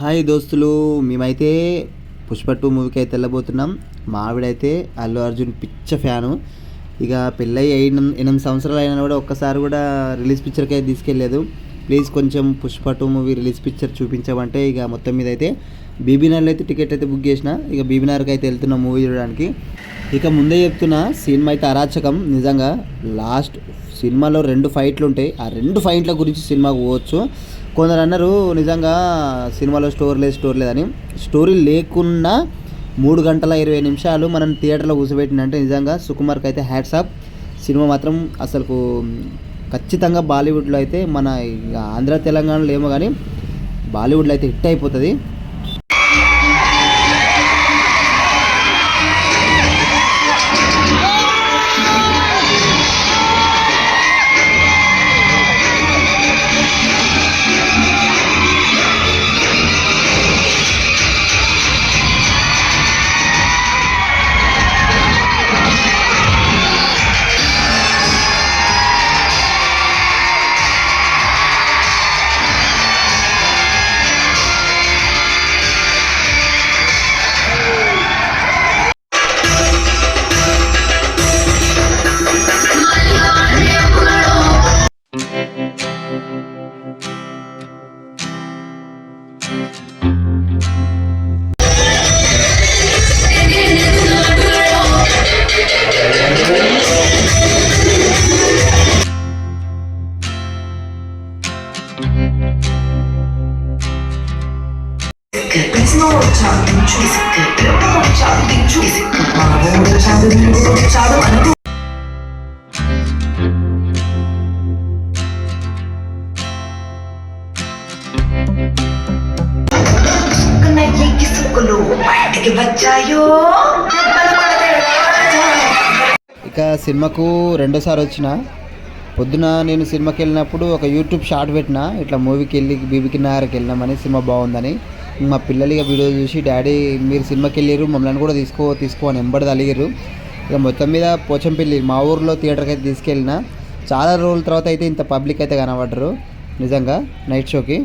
Hi దోస్తులు మేమైతే Pushpa two మూవీకి అయితే వెళ్ళబోతున్నాం. మా ఆవిడైతే అల్లు అర్జున్ పిచ్చ ఫ్యాను. ఇక పెళ్ళై అయిన ఎనిమిది సంవత్సరాలు అయినా కూడా ఒక్కసారి కూడా రిలీజ్ పిక్చర్కి అయితే తీసుకెళ్ళలేదు. ప్లీజ్ కొంచెం Pushpa two movie release picture చూపించామంటే ఇక మొత్తం మీద అయితే బీబీనార్లో అయితే టికెట్ అయితే బుక్ చేసిన. ఇక బీబీనార్కి అయితే వెళ్తున్నాం మూవీ చూడడానికి. ఇక ముందే చెప్తున్నా సినిమా అయితే అరాచకం. నిజంగా లాస్ట్ సినిమాలో రెండు ఫైట్లు ఉంటాయి. ఆ రెండు ఫైట్ల గురించి సినిమాకు పోవచ్చు. కొందరు అన్నారు నిజంగా సినిమాలో స్టోరీ లేదు స్టోరీ లేదని. స్టోరీ లేకున్నా మూడు గంటల ఇరవై నిమిషాలు మనం థియేటర్లో కూర్చోబెట్టినంటే నిజంగా సుకుమార్కి అయితే హ్యాట్సాప్ సినిమా మాత్రం అసలుకు ఖచ్చితంగా బాలీవుడ్లో అయితే మన ఆంధ్ర తెలంగాణలో ఏమో కానీ బాలీవుడ్లో అయితే హిట్ అయిపోతుంది. ఇక సినిమాకు రెండోసారి వచ్చిన పొద్దున నేను సినిమాకి వెళ్ళినప్పుడు ఒక యూట్యూబ్ షార్ట్ పెట్టిన ఇట్లా మూవీకి వెళ్ళి బీబీకి నగర్కి వెళ్ళినామని సినిమా బాగుందని. మా పిల్లలు ఇక వీడియో చూసి డాడీ మీరు సినిమాకి వెళ్ళారు మమ్మల్ని కూడా తీసుకో తీసుకో అని ఎంబడి తలిగారు ఇక మొత్తం మీద పోచంపల్లి మా ఊర్లో థియేటర్కి అయితే తీసుకెళ్ళిన చాలా రోజుల తర్వాత అయితే ఇంత పబ్లిక్ అయితే కనబడ్డరు. నిజంగా నైట్ షోకి.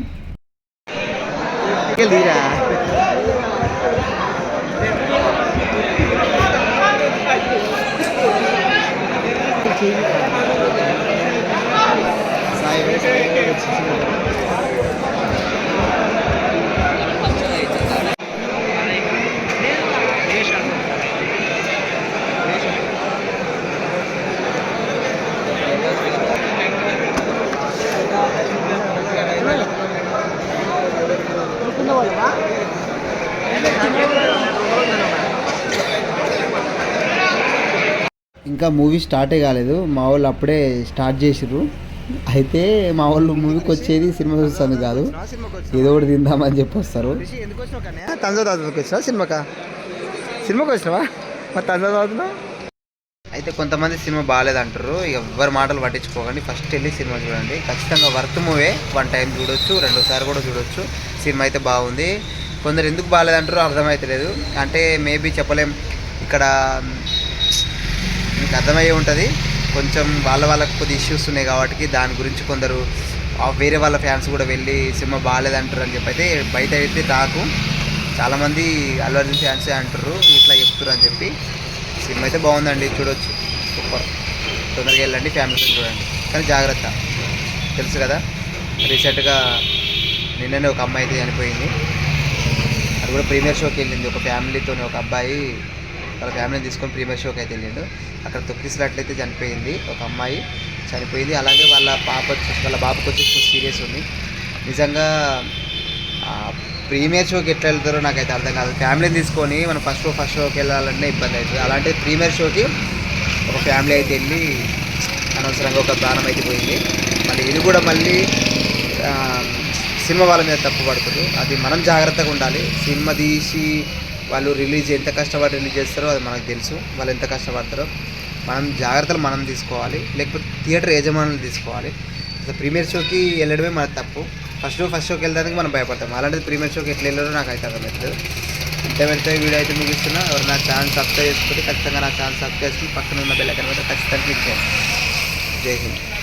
ఇంకా మూవీ స్టార్టే కాలేదు. మా వాళ్ళు అప్పుడే స్టార్ట్ చేసిర్రు. అయితే మా వాళ్ళు మూవీకి వచ్చేది సినిమా చూస్తుంది కాదు. ఏదో ఒకటి తిందామని చెప్పి వస్తారు తంజా వచ్చినా సినిమాకా? సినిమాకి వచ్చినావా? మరి తంజా అయితే కొంతమంది సినిమా బాగాలేదంటారు. ఎవ్వరి మాటలు పట్టించుకోకండి. ఫస్ట్ వెళ్ళి సినిమా చూడండి. ఖచ్చితంగా వర్త్ మూవే. వన్ టైం చూడొచ్చు రెండోసారి కూడా చూడొచ్చు. సినిమా అయితే బాగుంది. కొందరు ఎందుకు బాగాలేదంటారో అర్థమవుతలేదు అంటే మేబీ చెప్పలేం. ఇక్కడ మీకు అర్థమయ్యే ఉంటుంది. కొంచెం వాళ్ళ వాళ్ళకి కొద్ది ఇష్యూస్ ఉన్నాయి కాబట్టి దాని గురించి కొందరు వేరే వాళ్ళ ఫ్యాన్స్ కూడా వెళ్ళి సినిమా బాగాలేదంటారు అని చెప్పి అయితే బయట అయితే రాకు చాలామంది అల్లు అర్జున్ ఫ్యాన్సే అంటారు ఇట్లా చెప్తారు అని చెప్పి. సినిమా అయితే బాగుందండి చూడొచ్చు. సూపర్. తొందరగా వెళ్ళండి ఫ్యామిలీతో చూడండి. కానీ జాగ్రత్త. తెలుసు కదా రీసెంట్గా నిన్ననే ఒక అమ్మాయి అయితే చనిపోయింది. అది కూడా ప్రీమియర్ షోకి వెళ్ళింది. ఒక ఫ్యామిలీతో ఒక అబ్బాయి వాళ్ళ ఫ్యామిలీని తీసుకొని ప్రీమియర్ షోకి అయితే వెళ్ళిండు. అక్కడ తొక్కిసినట్లయితే చనిపోయింది ఒక అమ్మాయి. చనిపోయింది. అలాగే వాళ్ళ పాప వచ్చేసి వాళ్ళ బాబుకి వచ్చి సీరియస్ ఉంది. నిజంగా ప్రీమియర్ షోకి ఎట్లా వెళ్తారో నాకైతే అర్థం కాదు. ఫ్యామిలీని తీసుకొని మనం ఫస్ట్ షో ఫస్ట్ షోకి వెళ్ళాలంటే ఇబ్బంది అవుతుంది. అలాంటి ప్రీమియర్ షోకి ఒక ఫ్యామిలీ అయితే వెళ్ళి అనవసరంగా ఒక ప్రాణం అయితే పోయింది. మళ్ళీ ఇది కూడా మళ్ళీ సినిమా వాళ్ళ మీద తప్పు పడుతుంది అది మనం జాగ్రత్తగా ఉండాలి. సినిమా తీసి వాళ్ళు రిలీజ్ ఎంత కష్టపడి రిలీజ్ చేస్తారో అది మనకు తెలుసు. వాళ్ళు ఎంత కష్టపడతారో మనం జాగ్రత్తలు మనం తీసుకోవాలి. లేకపోతే థియేటర్ యజమానులు తీసుకోవాలి. అసలు ప్రీమియర్ షోకి వెళ్ళడమే మన తప్పు. ఫస్ట్ షో ఫస్ట్ షోకి వెళ్ళడానికి మనం భయపడతాం. అలాంటిది ప్రీమియర్ షోకి ఎట్లా వెళ్ళారో నాకు అయితే అర్థమవుతుంది ఇంత వెళ్తే వీడియో అయితే ముగిస్తున్నా. ఎవరు నా ఛానల్ సబ్స్క్రైబ్ చేసుకుంటే ఖచ్చితంగా నా ఛానల్ సబ్స్క్రైబ్ చేసుకుని పక్కన ఉన్న బెల్ ఐకాన్ ఖచ్చితంగా క్లిక్ చేయండి. జై హింద్.